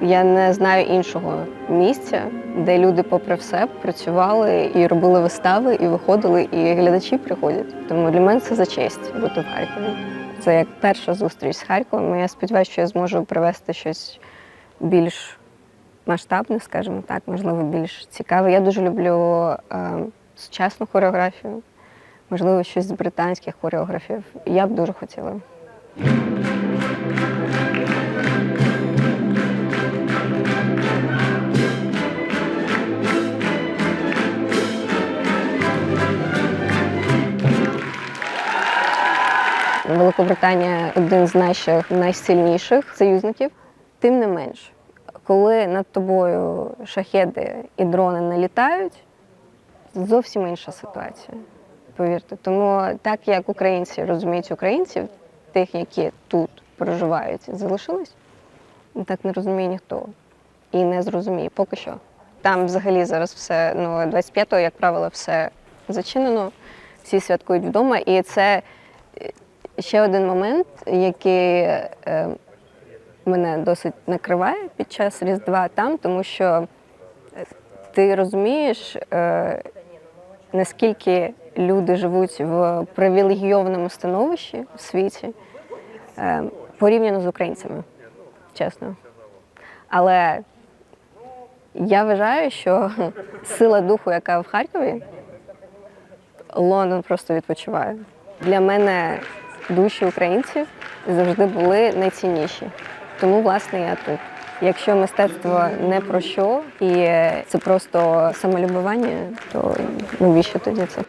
Я не знаю іншого місця, де люди, попри все, працювали і робили вистави, і виходили, і глядачі приходять. Тому для мене це за честь бути в Харкові. Це як перша зустріч з Харковом. Я сподіваюся, що я зможу привести щось більш масштабне, скажімо так, можливо, більш цікаве. Я дуже люблю е, сучасну хореографію, можливо, щось з британських хореографів. Я б дуже хотіла. Великобританія один з наших найсильніших союзників. Тим не менш, коли над тобою шахеди і дрони налітають, зовсім інша ситуація. Повірте. Тому так як українці розуміють українців, тих, які тут проживають залишились, так не розуміє ніхто. І не зрозуміє поки що. Там взагалі зараз все, ну, 25-го, як правило, все зачинено, всі святкують вдома. І це ще один момент, який е, мене досить накриває під час Різдва там, тому що е, ти розумієш, е, наскільки люди живуть в привілегійованому становищі в світі порівняно з українцями, чесно. Але я вважаю, що сила духу, яка в Харкові, Лондон просто відпочиває. Для мене душі українців завжди були найцінніші. Тому, власне, я тут. Якщо мистецтво не про що і це просто самолюбування, то навіщо тоді це?